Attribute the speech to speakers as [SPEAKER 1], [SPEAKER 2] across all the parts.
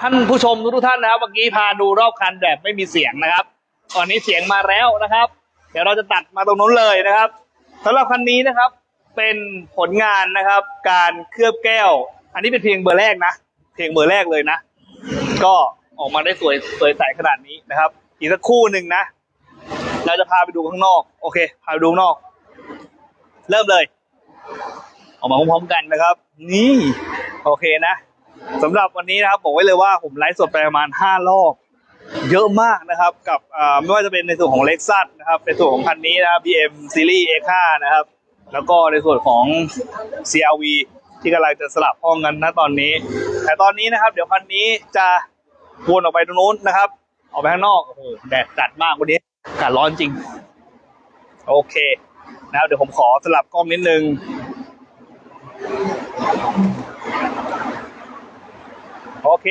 [SPEAKER 1] ท่านผู้ชมทุกท่านนะครับเมื่อกี้พาดูรอบคันแบบไม่มีเสียงนะครับ ตอนนี้เสียงมาแล้วนะครับ เดี๋ยวเราจะตัดมาตรงนู้นเลยนะครับสำหรับคันนี้นะครับ เป็นผลงานนะครับ การเคลือบแก้ว อันนี้เป็นเพียงเบอร์แรกนะเพียงเบอร์แรกเลยนะ ก็ออกมาได้สวยสวยใสขนาดนี้นะครับ อีกสักคู่หนึ่งนะ เราจะพาไปดูข้างนอก โอเค พาไปดูข้างนอก เริ่มเลย ออกมาพร้อมๆกันนะครับ นี่ โอเคนะ สำหรับวันนี้นะครับบอกไว้เลยว่าผมไลฟ์สดไปประมาณห้ารอบ เยอะมากนะครับกับไม่ว่าจะเป็นในส่วนของ Lexus นะครับในส่วนของคันนี้นะครับ BM Series A5 นะครับ แล้วก็ในส่วนของ CRV ที่กำลังจะสลับห้องกันนะตอนนี้ แต่ตอนนี้นะครับ เดี๋ยวคันนี้จะวนออกไปตรงนู้นนะครับ ออกไปข้างนอกโอ้โหแดดจัดมากวันนี้อากาศร้อนจริง โอเคนะครับเดี๋ยวผมขอสลับกล้องนิดนึง โอเค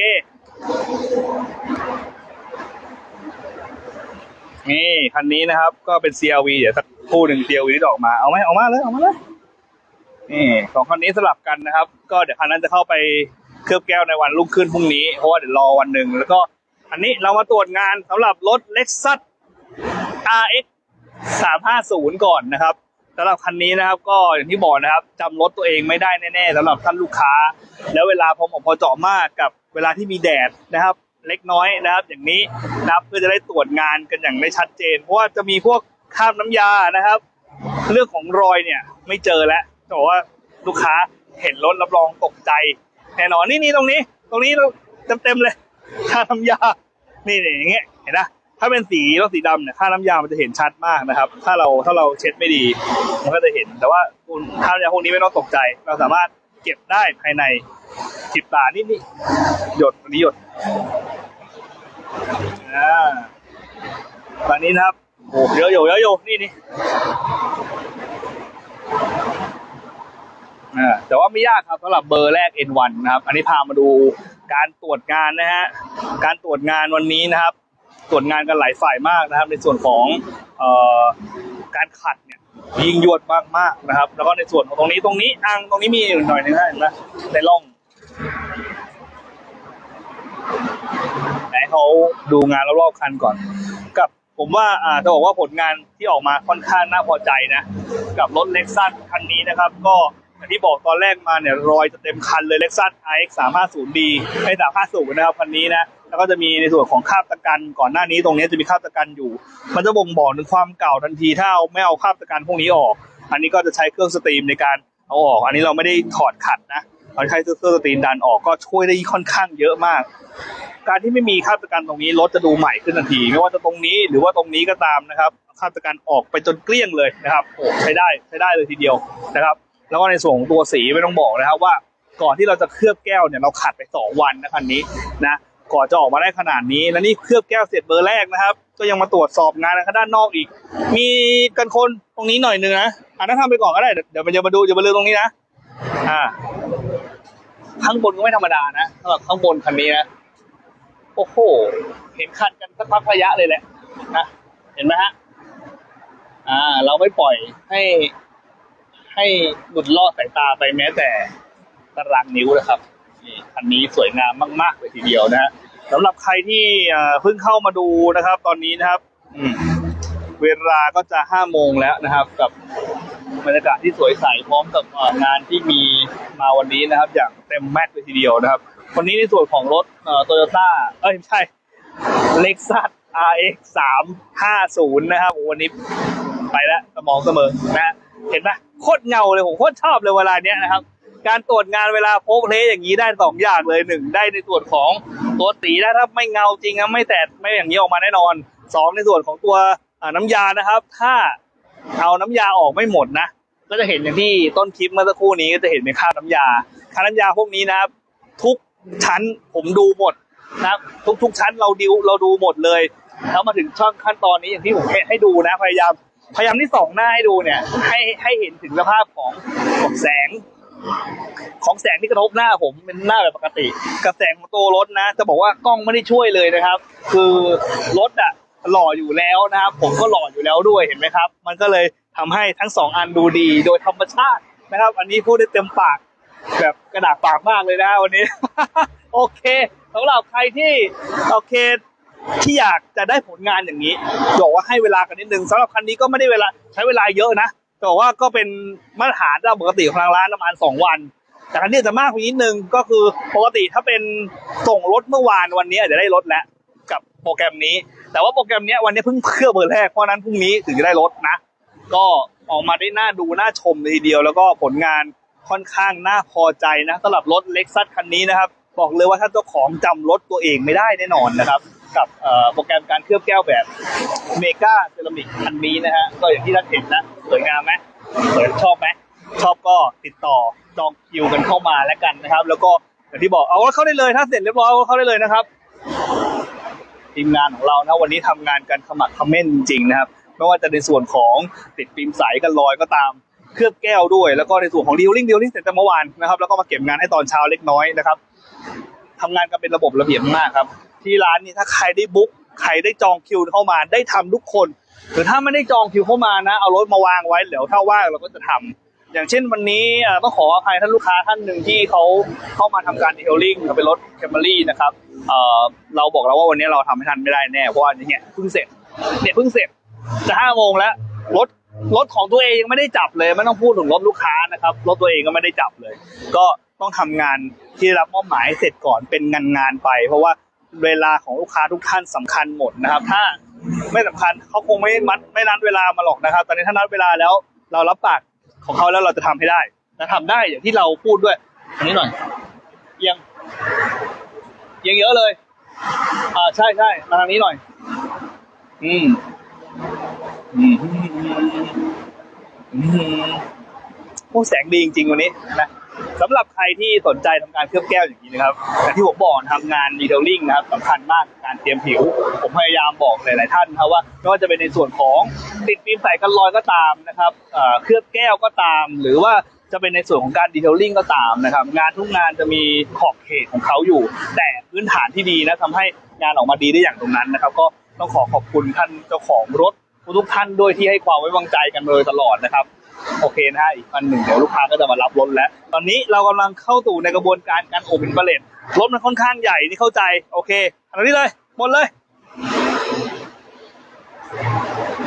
[SPEAKER 1] นี่ คันนี้นะครับ ก็เป็น CRV เดี๋ยวสักคู่หนึ่ง CRV ที่ออกมา เอาไหมเอามาเลยเอามาเลย นี่สองคันนี้สลับกันนะครับ ก็เดี๋ยวคันนั้นจะเข้าไปเคลือบแก้วในวันรุ่งขึ้นพรุ่งนี้ เพราะว่าเดี๋ยวรอวันหนึ่ง แล้วก็อันนี้เรามาตรวจงานสำหรับรถ Lexus RX 350 ก่อนนะครับสำหรับคันนี้นะครับก็อย่างที่บอกนะครับจำรถตัวเองไม่ได้แน่ๆสำหรับท่านลูกค้า แล้วเวลาพอเหมาะพอเจาะมากกับเวลาที่มีแดดนะครับ เล็กน้อยนะครับ อย่างนี้นะครับเพื่อจะได้ตรวจงานกันอย่างได้ชัดเจน เพราะว่าจะมีพวกคราบน้ำยานะครับ เรื่องของรอยเนี่ยไม่เจอแล้วแต่ว่าลูกค้าเห็นรถรับรองตกใจแน่นอนนี่นี่ตรงนี้ ตรงนี้เต็มเต็มเลยค่าน้ำยา นี่นี่อย่างเงี้ยเห็นนะถ้าเป็นสีรถสีดำเนี่ยค่าน้ำยามันจะเห็นชัดมากนะครับ ถ้าเราถ้าเราเช็ดไม่ดีมันก็จะเห็น แต่ว่าคุณค่าน้ำยาพวกนี้ไม่ต้องตกใจ เราสามารถเก็บได้ภายใน สิบตานี่นี่หยดอันนี้หยดอ่าตอนนี้นะครับโอ้เยอะอยู่เยอะอยู่นี่นี่อ่าแต่ว่าไม่ยากครับสำหรับเบอร์แรก N1 นะครับ อันนี้พามาดูการตรวจงานนะฮะ การตรวจงานวันนี้นะครับ ตรวจงานกันหลายฝ่ายมากนะครับ ในส่วนของเอ่อการขัดเนี่ยยิงยวดมากมากๆนะครับ แล้วก็ในส่วนของตรงนี้ตรงนี้อังตรงนี้มีหน่อยหนึงนะเห็นไหมในร่อง ไหนเขาดูงานรอบๆคันก่อน กับผมว่าอ่าจะบอกว่าผลงานที่ออกมาค่อนข้างน่าพอใจนะ กับรถเล็กซัสคันนี้นะครับ ก็อย่างที่บอกตอนแรกมาเนี่ยรอยจะเต็มคันเลยเล็กซัส RX 350D ไอ้350นะครับคันนี้นะแล้วก็จะมีในส่วนของคาบตะกันก่อนหน้านี้ตรงนี้จะมีคาบตะกันอยู่ มันจะบ่งบอกถึงความเก่าทันทีถ้าเอาไม่เอาคาบตะกันพวกนี้ออก อันนี้ก็จะใช้เครื่องสตรีมในการเอาออก อันนี้เราไม่ได้ถอดขัดนะ เราใช้เครื่องสตรีมดันออกก็ช่วยได้ค่อนข้างเยอะมาก การที่ไม่มีคราบตะกันตรงนี้รถจะดูใหม่ขึ้นทันที ไม่ว่าจะตรงนี้หรือว่าตรงนี้ก็ตามนะครับคราบตะกันออกไปจนเกลี้ยงเลยนะครับโอ้ใช้ได้ใช้ได้เลยทีเดียวนะครับ แล้วก็ในส่วนของตัวสีไม่ต้องบอกนะครับว่าก่อนที่เราจะเคลือบแก้วเนี่ยเราขัดไปสองวันนะคันนี้นะก่อนจะออกมาได้ขนาดนี้ แล้วนี่เคลือบแก้วเสร็จเบอร์แรกนะครับ ก็ยังมาตรวจสอบงานทางด้านนอกอีก มีกันคนตรงนี้หน่อยนึงนะอันนั้นทำไปก่อนก็ได้เดี๋ยวมันจะมาดูจะมาเลืมตรงนี้นะอ่า ข้างบนก็ไม่ธรรมดานะสำหรับข้างบนคันนี้นะ โอ้โห เห็นคันกันสักพักระยะเลยแหละนะเห็นไหมฮะ อ่า เราไม่ปล่อยให้ให้หลุดลอดสายตาไปแม้แต่ตารางนิ้วนะครับนี่คันนี้สวยงามมาก ๆ เลยทีเดียวนะฮะสำหรับใครที่เพิ่งเข้ามาดูนะครับ ตอนนี้นะครับเวลาก็จะห้าโมงแล้วนะครับ กับ บรรยากาศที่สวยใสพร้อมกับงานที่มีมาวันนี้นะครับ อย่างเต็มแม็กซ์เลยทีเดียวนะครับ วันนี้ในส่วนของรถโตโยต้าเอ้ยไม่ใช่ Lexus RX 350 นะครับโอ้วันนี้ไปแล้วสมองเสมอนะเห็นไหมโคตรเงาเลยผมโคตรชอบเลยเวลาเนี้ยนะครับ การตรวจงานเวลาโพกเทอย่างนี้ได้สองอย่างเลยหนึ่งได้ในส่วนของตัวสีนะถ้าไม่เงาจริงนะไม่แตกไม่อย่างนี้ออกมาแน่นอนสองในส่วนของตัวน้ำยานะครับ ถ้า เอาน้ำยาออกไม่หมดนะ ก็จะเห็นอย่างที่ต้นคลิปเมื่อสักครู่นี้ก็จะเห็นเป็นคราบน้ำยาคราบน้ำยาพวกนี้นะครับ ทุกชั้นผมดูหมดนะครับทุกทุกชั้นเราดิวเราดูหมดเลย แล้วมาถึงช่องขั้นตอนนี้อย่างที่ผมให้ดูนะ พยายามพยายามที่ส่องหน้าให้ดูเนี่ย ให้ให้เห็นถึงสภาพของของแสง ของแสงที่กระทบหน้าผมเป็นหน้าแบบปกติ กับแสงของตัวรถนะ จะบอกว่ากล้องไม่ได้ช่วยเลยนะครับ คือรถอะ หล่ออยู่แล้วนะครับผมก็หล่ออยู่แล้วด้วยเห็นไหมครับ มันก็เลยทำให้ทั้งสองอันดูดี โดยธรรมชาตินะครับ อันนี้พูดได้เต็มปากแบบกระดาษปากมากเลยนะวันนี้ โอเคสำหรับใครที่โอเคที่อยากจะได้ผลงานอย่างนี้บอกว่าให้เวลากันนิดนึงสำหรับคันนี้ก็ไม่ได้เวลาใช้เวลาเยอะนะแต่ว่าก็เป็นมาตรฐานตามปกติของทางร้านประมาณสองวัน แต่คันนี้จะมากกว่านิดนึงก็คือปกติถ้าเป็นส่งรถเมื่อวานวันนี้อาจจะได้รถแล้ว โปรแกรมนี้ แต่ว่าโปรแกรมนี้วันนี้เพิ่งเครื่อเบอร์แรกเพราะนั้นพรุ่งนี้ถึงจะได้รถนะ ก็ออกมาได้น่าดูน่าชมเลยทีเดียวแล้วก็ผลงานค่อนข้างน่าพอใจนะสำหรับรถเล็กซัสคันนี้นะครับ บอกเลยว่าถ้าเจ้าของจำรถตัวเองไม่ได้แน่นอนนะครับกับโปรแกรมการเคลือบแก้วแบบเมกาเซรามิกคันนี้นะฮะก็อย่างที่ท่านเห็นนะสวยงามไหมสวยชอบไหมชอบก็ติดต่อจองคิวกันเข้ามาแล้วกันนะครับ แล้วก็อย่างที่บอกเอารถเข้าได้เลยถ้าเสร็จเรียบร้อยเอารถเข้าได้เลยนะครับ ทีมงานของเรานะวันนี้ทำงานกันขมักเขม้นจริงๆนะครับไม่ว่าจะในส่วนของติดฟิล์มใสกันรอยก็ตามเคลือบแก้วด้วย แล้วก็ในส่วนของดีลลิ่งดีลลิ่งเสร็จแต่เมื่อวานนะครับแล้วก็มาเก็บงานให้ตอนเช้าเล็กน้อยนะครับทำงานกันเป็นระบบระเบียบมากครับ ที่ร้านนี้ถ้าใครได้บุ๊กใครได้จองคิวเข้ามาได้ทำทุกคนหรือถ้าไม่ได้จองคิวเข้ามานะ เอารถมาวางไว้เดี๋ยวถ้าว่างเราก็จะทำ อย่างเช่นวันนี้ต้องขออภัยท่านลูกค้าท่านหนึ่งที่เขาเข้ามาทำการดีเทลลิ่งเป็นรถแคมเบอรี่นะครับเเราบอกแล้วว่าวันนี้เราทำให้ทันไม่ได้แน่เพราะว่าเนี่ยเพิ่งเสร็จเนี่ยเพิ่งเสร็จจะห้าโมงแล้วรถรถของตัวเองยังไม่ได้จับเลยไม่ต้องพูดถึงรถลูกค้านะครับรถตัวเองก็ไม่ได้จับเลย ก็ต้องทำงานที่รับมอบหมายเสร็จก่อนเป็นงานงานไป เพราะว่าเวลาของลูกค้าทุกท่านสำคัญหมดนะครับ ถ้าไม่สำคัญเขาคงไม่มัดไม่นัดเวลามาหรอกนะครับ ตอนนี้ถ้านัดเวลาแล้วเรารับปาก ของเขาแล้วเราจะทำให้ได้นะทำได้อย่างที่เราพูดด้วยอันนี้หน่อยเอียงเอียงเยอะเลย อ่าใช่ใช่มาทางนี้หน่อย อืมอืมอืมโอ้แสงดีจริงๆวันนี้นะ สำหรับใครที่สนใจทำการเคลือบแก้วอย่างนี้นะครับอย่ที่ผมบอกทำงานดีเทลลิ่งนะครับสำคัญมากการเตรียมผิว ผมพยายามบอกหลาย ๆ ท่านครับว่าไม่ว่าจะเป็นในส่วนของติดฟิล์มใสกันรอยก็ตามนะครับเคลือบแก้วก็ตาม หรือว่าจะเป็นในส่วนของการดีเทลลิ่งก็ตามนะครับ งานทุกงานจะมีขอบเขตของเขาอยู่ แต่พื้นฐานที่ดีนะทำให้งานออกมาดีได้อย่างตรงนั้นนะครับ ก็ต้องขอขอบคุณท่านเจ้าของรถทุกท่านด้วยที่ให้ความไว้วางใจกันมาโดยตลอดนะครับ โอเคนะฮะอีกวันหนึ่งเดี๋ยวลูกค้าก็จะมารับรถแล้ว ตอนนี้เรากำลังเข้าสู่ในกระบวนการการอบอินเบเลตรถมันค่อนข้างใหญ่นี่เข้าใจ โอเคอันนี้เลยหมดเลย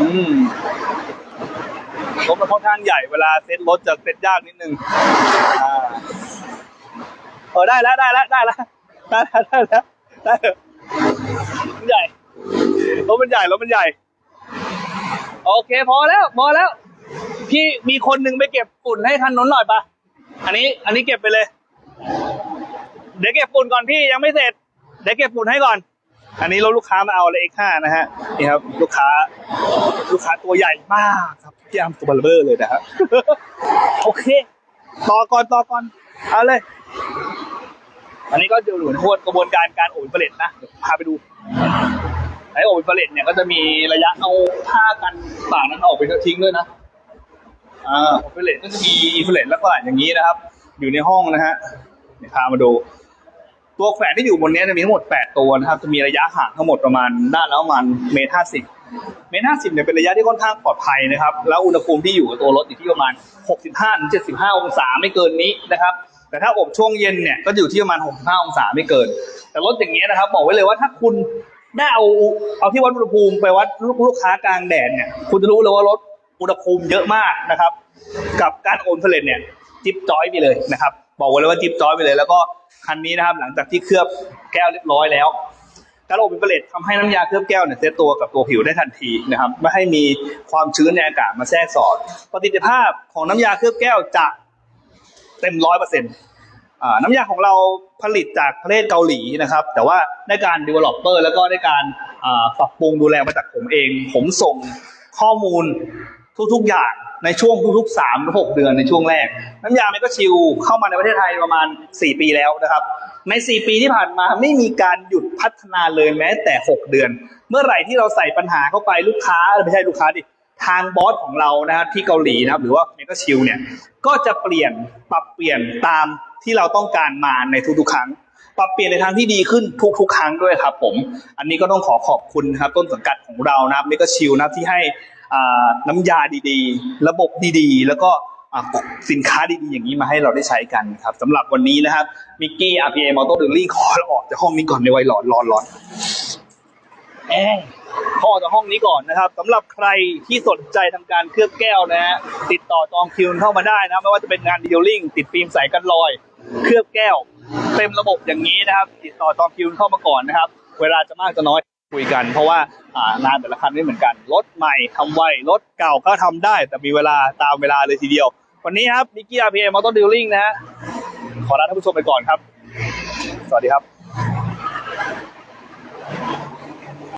[SPEAKER 1] อืมรถมันค่อนข้างใหญ่เวลาเซ็ตรถจะเซ็ตยากนิดนึงอเออได้แล้วได้แล้วได้แล้วได้แล้วได้แล้วได้แล้วใหญ่รถมันใหญ่รถมันใหญ่ โอเคพอแล้วพอแล้ว พี่มีคนหนึ่งไปเก็บฝุ่นให้คันน้นหน่อยปะอันนี้ อันนี้เก็บไปเลย เดี๋ยวเก็บฝุ่นก่อนพี่ยังไม่เสร็จ เดี๋ยวเก็บฝุ่นให้ก่อน อันนี้รถลูกค้ามาเอาเลย X5 นะฮะ นี่ครับ ลูกค้า ลูกค้าตัวใหญ่มากครับพี่ยามตัวเบลเบอร์เลยนะครับ โอเค ต่อก่อนต่อก่อน เอาเลย อันนี้ก็จะอยู่ในกระบวนการการโอบผลิตนะ พาไปดูไอโอนฟราเรดเนี่ยก็จะมีระยะเอาผ้ากันปากนั้นออกไปทิ้งด้วยนะ อ่าอินฟราเรดก็จะมีอินฟราเรดลักษณะอย่างนี้นะครับ อยู่ในห้องนะฮะเดี๋ยวพามาดู ตัวแขวนที่อยู่บนนี้จะมีทั้งหมด 8 ตัวนะครับ จะมีระยะห่างทั้งหมดประมาณด้านละประมาณเมตรห้าสิบเมตรห้าสิบเนี่ยเป็นระยะที่ค่อนข้างปลอดภัยนะครับ แล้วอุณหภูมิที่อยู่กับตัวรถอยู่ที่ประมาณ 65ถึง75 องศาไม่เกินนี้นะครับแต่ถ้าอบช่วงเย็นเนี่ยก็อยู่ที่ประมาณ 65 องศาไม่เกิน แต่รถอย่างเงี้ยนะครับ บอกไว้เลยว่าถ้าคุณได้เอาเอาที่วัดอุณหภูมิไปวัดลูกลูกค้ากลางแดดเนี่ย คุณจะรู้เลยว่ารถ อุณหภูมิเยอะมากนะครับ กับการโอนเพลนเนี่ยจิ๊บจอยไปเลยนะครับ บอกไว้เลยว่าจิ๊บจอยไปเลย แล้วก็คันนี้นะครับหลังจากที่เคลือบแก้วเรียบร้อยแล้วการโอบเป็นเปรตทำให้น้ำยาเคลือบแก้วเนี่ยเซตตัวกับตัวผิวได้ทันทีนะครับไม่ให้มีความชื้นในอากาศมาแทรกสอดประสิทธิภาพของน้ำยาเคลือบแก้วจะเต็มร้อยเปอร์เซ็นต์น้ำยาของเราผลิตจากประเทศเกาหลีนะครับ แต่ว่าได้การ developer แล้วก็ได้การปรับปรุงดูแลมาจากผมเอง ผมส่งข้อมูล ทุกๆอย่างในช่วงทุกๆ3หรือ6เดือนในช่วงแรก น้ำยาเมกชิลเข้ามาในประเทศไทยประมาณ 4 ปีแล้วนะครับ ใน 4 ปีที่ผ่านมาไม่มีการหยุดพัฒนาเลยแม้แต่ 6 เดือน เมื่อไหร่ที่เราใส่ปัญหาเข้าไปลูกค้าไม่ใช่ลูกค้าดิทางบอสของเรานะครับที่เกาหลีนะครับหรือว่าเมกชิลเนี่ยก็จะเปลี่ยนปรับเปลี่ยนตามที่เราต้องการมาในทุกๆครั้งปรับเปลี่ยนในทางที่ดีขึ้นทุกๆ ครั้งด้วยครับผม อันนี้ก็ต้องขอขอบคุณครับต้นสังกัดของเรานะครับเมกชิลนะครับที่ให้ น้ำยาดีๆ ระบบดีๆ แล้วก็สินค้าดีๆอย่างนี้มาให้เราได้ใช้กันครับสำหรับวันนี้นะครับมิกกี้ RPA Motor Drilling ขอเราออกจากห้องนี้ก่อนในวัยร้อนร้อนร้อนแอร์ขอออกจากห้องนี้ก่อนนะครับสำหรับใครที่สนใจทำการเคลือบแก้วนะฮะติดต่อจองคิวเข้ามาได้นะไม่ว่าจะเป็นงานดีลลิ่งติดฟิล์มใสกันรอย เคลือบแก้ว เต็มระบบอย่างนี้นะครับ ติดต่อจองคิวเข้ามาก่อนนะครับ เวลาจะมากจะน้อย คุยกัน เพราะว่านางานแต่ละคันไม่เหมือนกันรถใหม่ทำไวรถเก่าก็ทำได้ แต่มีเวลาตามเวลาเลยทีเดียว วันนี้ครับนิกกี้อาร์พีเอ็มอเตอร์ดิลลิ่งนะฮะขอลาท่านผู้ชมไปก่อนครับ สวัสดีครับ